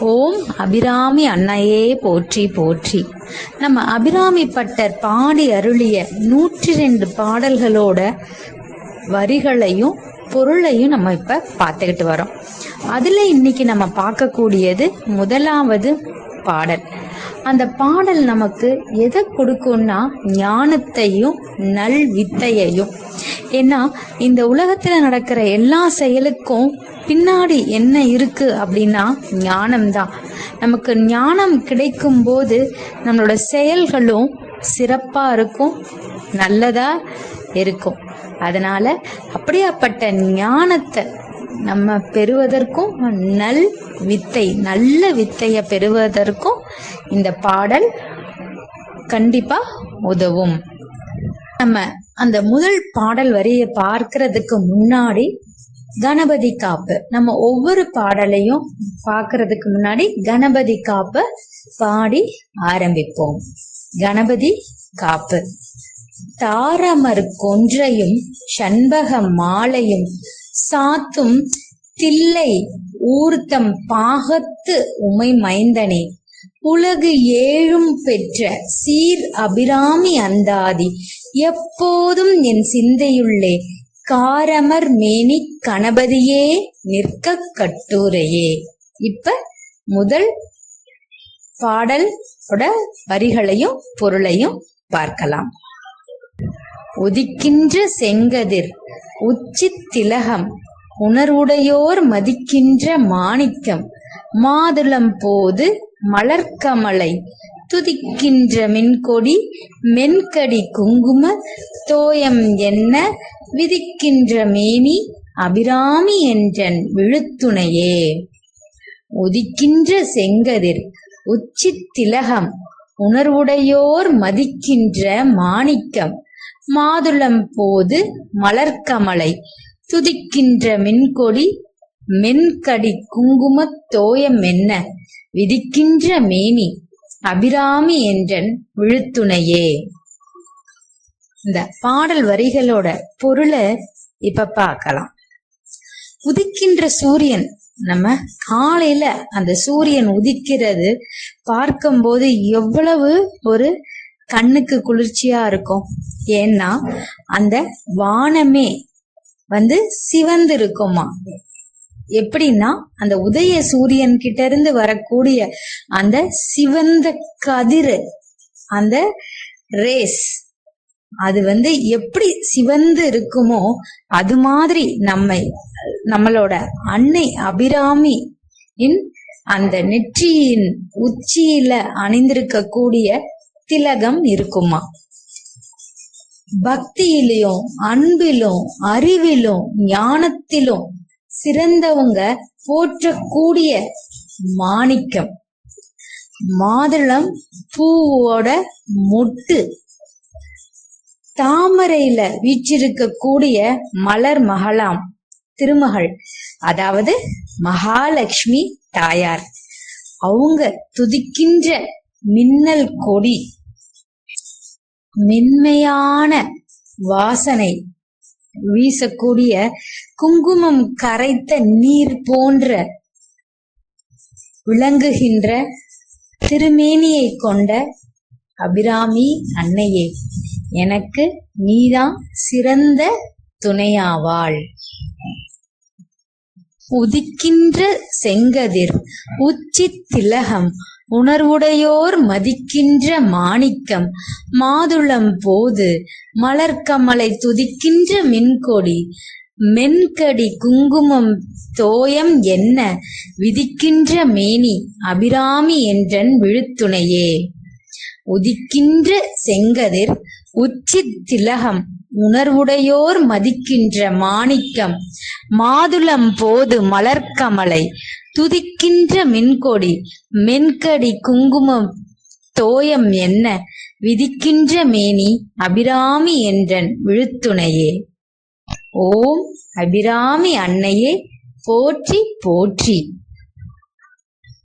ஓம் அபிராமி அன்னையே போற்றி போற்றி. நம்ம அபிராமி பட்டர் பாடி அருளிய நூற்றி ரெண்டு பாடல்களோட வரிகளையும் பொருளையும் நம்ம இப்ப பார்த்துக்கிட்டு வரோம். அதுல இன்னைக்கு நம்ம பார்க்கக்கூடியது முதலாவது பாடல். அந்த பாடல் நமக்கு எதை கொடுக்கும்னா ஞானத்தையும் நல் வித்தையையும் ஏன்னா இந்த உலகத்துல நடக்கிற எல்லா செயலுக்கும் பின்னாடி என்ன இருக்கு அப்படின்னா ஞானம்தான். நமக்கு ஞானம் கிடைக்கும் போது நம்மளோட செயல்களும் சிறப்பா இருக்கும் நல்லதா இருக்கும். அதனால அப்படியாப்பட்ட ஞானத்தை நம்ம பெறுவதற்கும் நல் வித்தை நல்ல வித்தைய பெறுவதற்கும் இந்த பாடல் கண்டிப்பா உதவும். நம்ம அந்த முதல் பாடல் வரியை பார்க்கறதுக்கு முன்னாடி கணபதி காப்பு. நம்ம ஒவ்வொரு பாடலையும் பார்க்கறதுக்கு முன்னாடி கணபதி காப்பு பாடி ஆரம்பிப்போம். கணபதி காப்பு. தாரமர் கொன்றையும் சண்பக மாலையும் சாத்தும் தில்லை ஊர்த்தம் பாகத்து உமை மைந்தனே. உலகு ஏழும் பெற்ற சீர் அபிராமி அந்தாதி எப்போதும் என் சிந்தையுள்ளே காரமர் மேனி கணபதியே நிற்க கட்டுரையே. இப்ப முதல் பாடலோட வரிகளையும் பொருளையும் பார்க்கலாம். உதிக்கின்ற செங்கதிர் உச்சி திலகம் உணர்வுடையோர் மதிக்கின்ற மாணிக்கம் மாதுளம் போது மலர்க்கமலை. துதிக்கின்ற மின்கொடி மென்கடி குங்கும தோயம் என்ன விதிக்கின்ற மேனி அபிராமி என்றன் விழுத்துணையே. உதிக்கின்ற செங்கதிர் உச்சி திலகம் உணர்வுடையோர் மதிக்கின்ற மாணிக்கம் மாதுளம் போது மலர்க்கமலை துதிக்கின்ற மின்கொடி மென்கடி குங்குமத் தோயம் என்ன விதிக்கின்ற மேனி அபிராமி என்றன் விழுத்துணையே இந்த பாடல் வரிகளோட பொருளை இப்ப பார்க்கலாம். உதிக்கின்ற சூரியன் நம்ம காலையில அந்த சூரியன் உதிக்கிறது பார்க்கும்போது எவ்வளவு ஒரு கண்ணுக்கு குளிர்ச்சியா இருக்கும். ஏன்னா அந்த வானமே வந்து சிவந்து இருக்குமா எப்படின்னா அந்த உதய சூரியன் கிட்ட இருந்து வரக்கூடிய அந்த சிவந்த கதிர் அந்த ரேஸ் அது வந்து எப்படி சிவந்து இருக்குமோ அது மாதிரி நம்மை நம்மளோட அன்னை அபிராமி இன் அந்த நெற்றியின் உச்சியில அணிந்திருக்கக்கூடிய திலகம் இருக்குமா? பக்தியிலும் அன்பிலும் அறிவிலும் ஞானத்திலும் சிறந்தவங்க போற்றக்கூடிய மாணிக்கம். மாதுளம் பூவோட மொட்டு. தாமரையில வீற்றிருக்கக்கூடிய மலர் மகளாம் திருமகள் அதாவது மகாலட்சுமி தாயார். அவங்க துதிக்கின்ற மின்னல் கொடி. மென்மையான வாசனை வீசக்கூடிய குங்குமம் கரைத்த நீர் போன்ற விளங்குகின்ற திருமேனியை கொண்ட அபிராமி அன்னையே எனக்கு நீதான் சிறந்த துணையாவாள். உதிக்கின்ற செங்கதிர் உச்சி திலகம் உணர்வுடையோர் மதிக்கின்ற மாணிக்கம் மாதுளம் போது மலர்க்கமலை துதிக்கின்ற மின்கொடி மென்கடி குங்குமம் தோயம் என்ன விதிக்கின்ற மேனி அபிராமி என்றன் விழுத்துணையே. உதிக்கின்ற செங்கதிர் உச்சி திலகம் உணர்வுடையோர் மதிக்கின்ற மாணிக்கம். மாதுளம் போது மலர்க்கமலை துதிக்கின்ற மின்கொடி மென்கடி குங்குமம் தோயம் என்ன? விதிக்கின்ற மேனி அபிராமி என்றன் விழுத்துணையே. ஓம் அபிராமி அன்னையே போற்றி போற்றி.